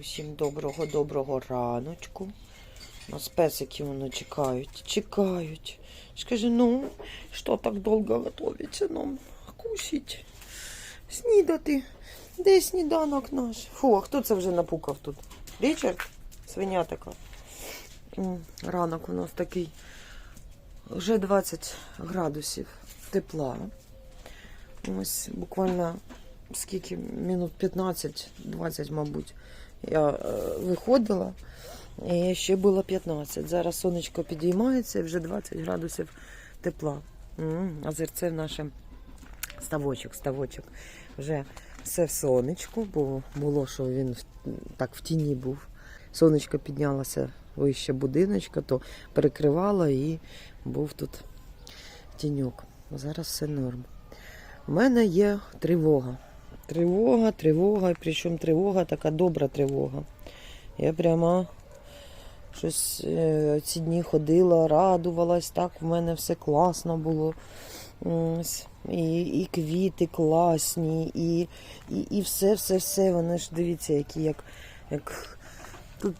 Усім доброго-доброго раночку. Нас песики воно чекають, чекають. Скажи, ну, що так довго готується нам? Кусіть, снідати. Де сніданок наш? Фу, а хто це вже напукав тут? Річард? Свиня така. Ранок у нас такий. Вже 20 градусів тепла. Ось буквально скільки, минут 15-20, мабуть, я е, виходила, і ще було 15. Зараз сонечко підіймається і вже 20 градусів тепла. Озерце наше ставочок, ставочок. Вже все в сонечку, бо було, що він так в тіні був. Сонечко піднялося вище будиночка, то перекривало і був тут тіньок. Зараз все норм. У мене є тривога. Тривога, тривога, причому тривога така добра тривога. Я прямо щось е, ці дні ходила, радувалась, так в мене все класно було. І, і квіти класні, і, і, і все, все, все. Вони ж дивіться, які як, як тут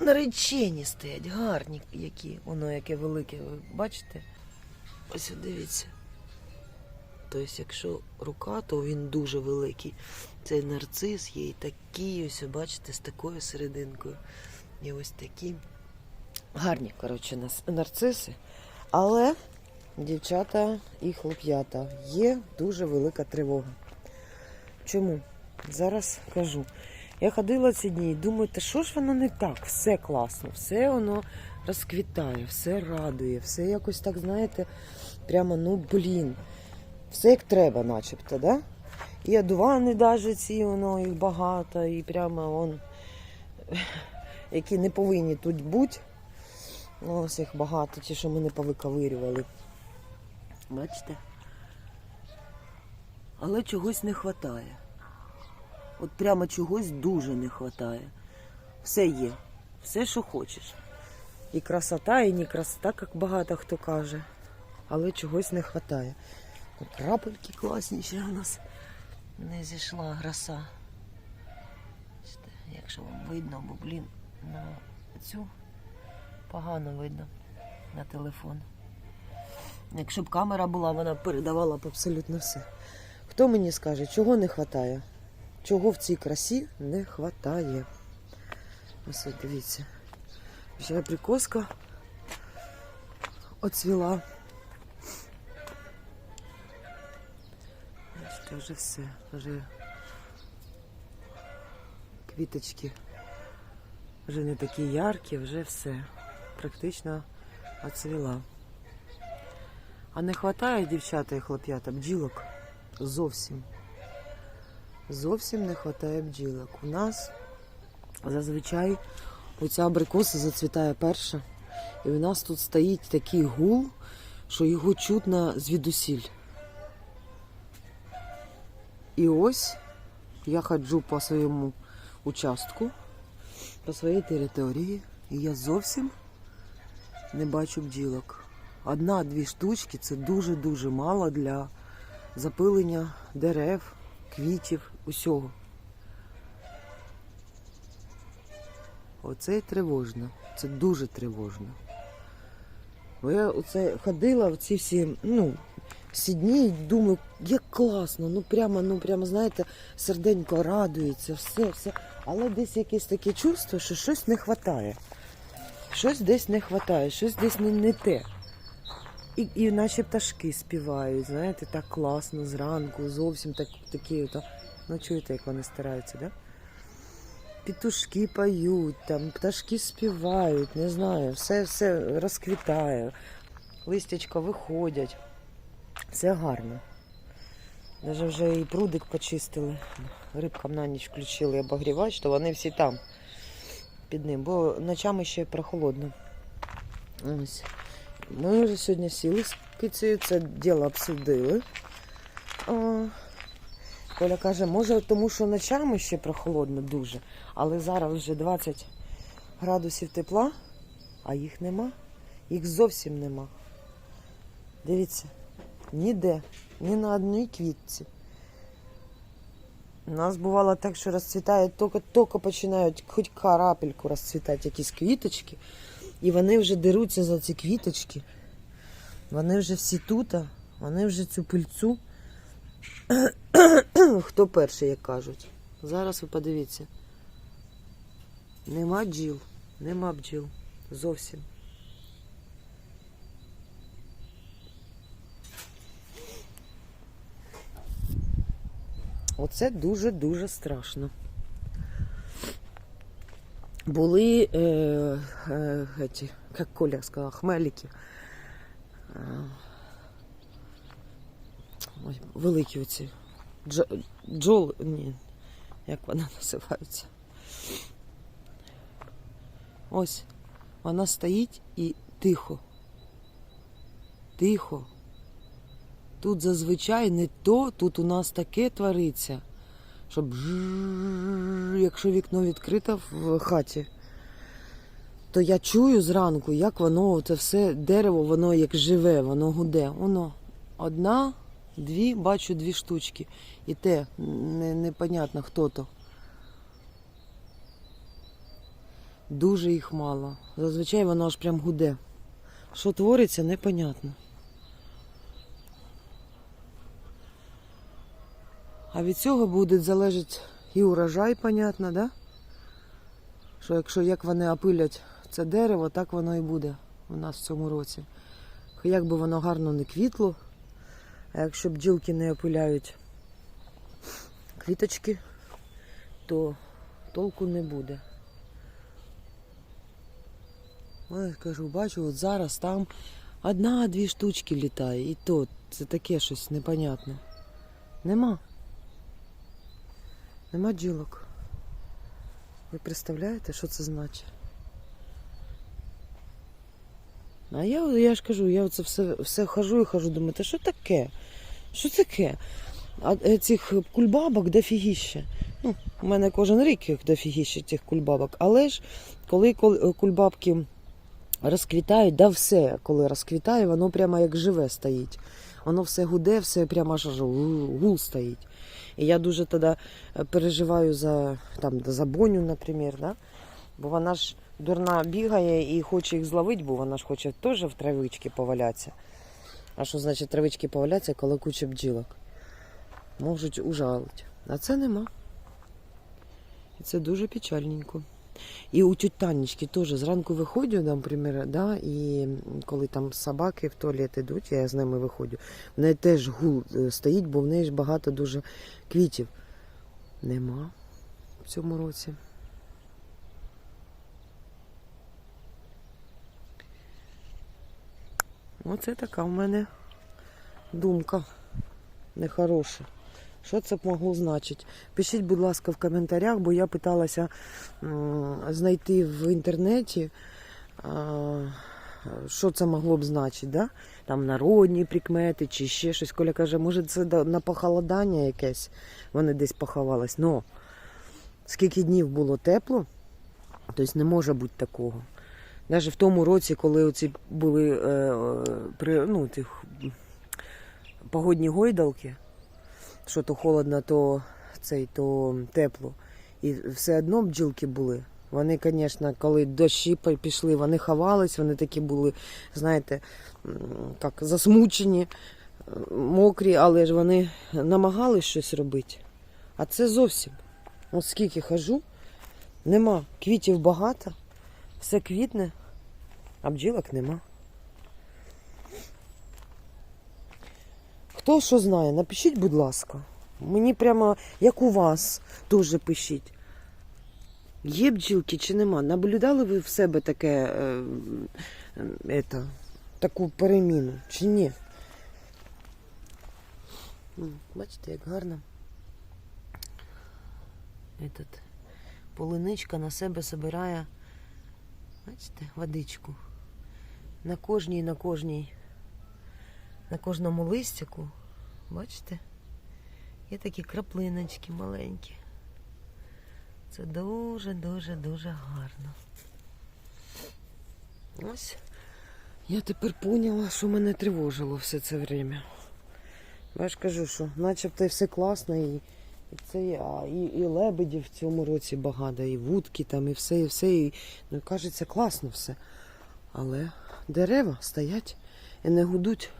наречені стоять, гарні які. Воно яке велике. Ви бачите? Ось дивіться. Тобто, якщо рука, то він дуже великий. Цей нарцис є і такий, ось, бачите, з такою серединкою. І ось такі гарні, коротше, нарциси. Але дівчата і хлоп'ята є дуже велика тривога. Чому? Зараз кажу. Я ходила ці дні і думаю, та що ж воно не так? Все класно, все воно розквітає, все радує, все якось так, знаєте, прямо, ну блін. Все як треба, начебто, да? І одувани навіть ці, воно їх багато, і прямо вон, які не повинні тут бути. Ну, Ось їх багато, ті, що ми не повиковирювали. Бачите? Але чогось не вистачає. От прямо чогось дуже не вистачає. Все є, все, що хочеш. І красота, і не красота, як багато хто каже. Але чогось не вистачає. Крапельки класні ще у нас не зійшла гроса. Якщо вам видно, бо блін, на цю погано видно на телефон. Якщо б камера була, вона б передавала б абсолютно все. Хто мені скаже, чого не вистачає? Чого в цій красі не вистачає? Ось дивіться. Ще прикоска оцвіла. Бачите, вже все, вже квіточки вже не такі яркі, вже все. Практично оцвіла. А не вистачає, дівчата і хлоп'ята, бджілок зовсім. Зовсім не вистачає бджілок. У нас зазвичай оця абрикоса зацвітає перша. І у нас тут стоїть такий гул, що його чутно звідусіль. І ось я ходжу по своєму участку, по своїй території, і я зовсім не бачу бджілок. Одна-дві штучки це дуже-дуже мало для запилення дерев, квітів, усього. Оце тривожно. Це дуже тривожно. Бо я оце ходила в ці всі, ну, всі дні і думаю, як класно, ну прямо, ну прямо, знаєте, серденько радується, все, все. Але десь якесь таке чувство, що щось не вистачає. Щось десь не вистачає, щось десь не, не те. І, і наче пташки співають, знаєте, так класно зранку, зовсім так, такі. ото- Ну, чуєте, як вони стараються, да? Петушки поють, там, пташки співають, не знаю, все, все розквітає, листячка виходять. Все гарно. Даже вже і прудик почистили. Рибкам на ніч включили обогрівач, то вони всі там під ним, бо ночами ще прохолодно. Ось. Ми вже сьогодні сіли з кицею, це діло обсудили. О, Коля каже, може, тому що ночами ще прохолодно дуже, але зараз вже 20 градусів тепла, а їх нема. Їх зовсім нема. Дивіться, ніде, ні на одній квітці. У нас бувало так, що розцвітає, тільки, починають хоч карапельку розцвітати якісь квіточки, і вони вже деруться за ці квіточки. Вони вже всі тут, вони вже цю пильцю. Хто перший, як кажуть. Зараз ви подивіться. Нема бджіл, нема бджіл. Зовсім. Оце дуже-дуже страшно. Були, е, е, эти, як Коля сказав, хмеліки. Е, ой, великі оці. Джо, джол, ні, як вона називається. Ось, вона стоїть і тихо. Тихо. Тут зазвичай не то, тут у нас таке твориться, щоб якщо вікно відкрите в хаті, то я чую зранку, як воно, це все дерево, воно як живе, воно гуде. Воно одна, дві, бачу дві штучки. І те не, непонятно хто то. Дуже їх мало. Зазвичай воно аж прям гуде. Що твориться, непонятно. А від цього буде залежати і урожай, понятно, да? Що якщо як вони опилять це дерево, так воно і буде у нас в цьому році. Як би воно гарно не квітло, а якщо бджілки не опиляють квіточки, то толку не буде. Ой, кажу, бачу, от зараз там одна-дві штучки літає, і то це таке щось непонятне. Нема. Нема ділок. Ви представляєте, що це значить? А я, я ж кажу, я оце все, все хожу і хожу, думаю, та що таке? Що таке? А е, цих кульбабок дофігіще. Ну, у мене кожен рік їх дофігіще цих кульбабок. Але ж коли кульбабки розквітають, да все, коли розквітає, воно прямо як живе стоїть. Воно все гуде, все прямо аж гул стоїть. І я дуже тоді е, переживаю за, там, за Боню, наприклад, да? бо вона ж дурна бігає і хоче їх зловити, бо вона ж хоче теж в травички повалятися. А що значить травички повалятися, коли куча бджілок? Можуть ужалити. А це нема. І це дуже печальненько. І у тють Танечки теж зранку виходжу, наприклад, да, і коли там собаки в туалет йдуть, я з ними виходжу, в неї теж гул е, стоїть, бо в неї ж багато дуже квітів. Нема в цьому році. Оце така в мене думка нехороша. Що це б могло значити? Пишіть, будь ласка, в коментарях, бо я питалася знайти в інтернеті, що це могло б значити. Да? Там народні прикмети чи ще щось. Коля каже, може це на похолодання якесь, вони десь поховались. Но скільки днів було тепло, тобто не може бути такого. Навіть в тому році, коли оці були е, е, ну, тих, погодні гойдалки, що то холодно, то цей, то тепло. І все одно бджілки були. Вони, звісно, коли дощі пішли, вони ховались, вони такі були, знаєте, так, засмучені, мокрі, але ж вони намагались щось робити. А це зовсім. От скільки хожу, нема. Квітів багато, все квітне, а бджілок нема. Хто що знає, напишіть, будь ласка. Мені прямо, як у вас, теж пишіть. Є бджілки чи нема? Наблюдали ви в себе таке, е, е, таку переміну, чи ні? Бачите, як гарно. Этот, полиничка на себе собирає, бачите, водичку. На кожній, на кожній на кожному листику, бачите, є такі краплиночки маленькі. Це дуже-дуже-дуже гарно. Ось. Я тепер поняла, що мене тривожило все це время. Я ж кажу, що начебто все класно і, І це і, і лебедів в цьому році багато, і вудки там, і все, і все. І, ну, кажеться, класно все. Але дерева стоять і не гудуть.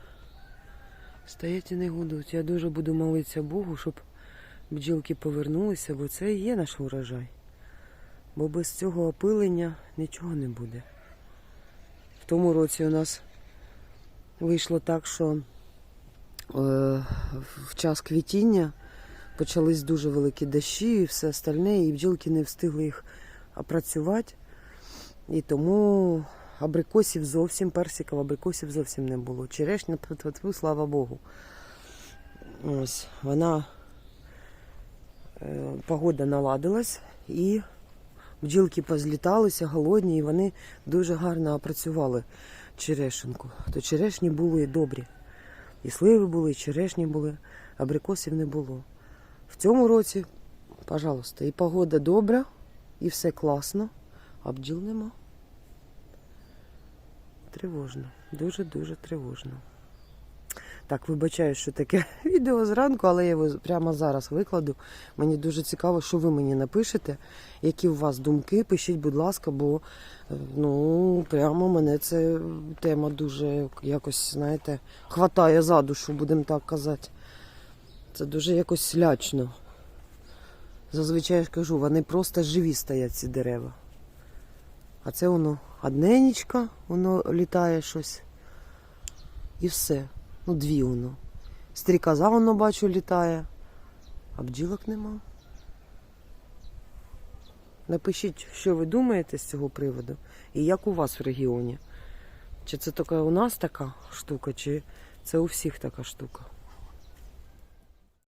Стоять і не гудуть. Я дуже буду молитися Богу, щоб бджілки повернулися, бо це і є наш урожай. Бо без цього опилення нічого не буде. В тому році у нас вийшло так, що е, в час квітіння почались дуже великі дощі і все остальне, і бджілки не встигли їх опрацювати. І тому абрикосів зовсім, персиків, абрикосів зовсім не було. Черешня, тьфу-тьфу-тьфу, слава Богу. Ось, вона е, погода наладилась і бджілки позліталися, голодні, і вони дуже гарно опрацювали черешенку. То черешні були і добрі. І сливи були, і черешні були, абрикосів не було. В цьому році, пожалуйста, і погода добра, і все класно, а бджіл нема. Тривожно, дуже-дуже тривожно. Так, вибачаю, що таке відео зранку, але я його прямо зараз викладу. Мені дуже цікаво, що ви мені напишете, які у вас думки. Пишіть, будь ласка, бо е, ну, прямо мене це тема дуже якось, знаєте, хватає за душу, будемо так казати. Це дуже якось лячно. Зазвичай я ж кажу, вони просто живі стоять, ці дерева. А це воно одненічка, воно літає щось. І все. Ну, дві воно. Стрікоза воно бачу літає, а бджілок нема. Напишіть, що ви думаєте з цього приводу і як у вас в регіоні. Чи це тільки у нас така штука, чи це у всіх така штука.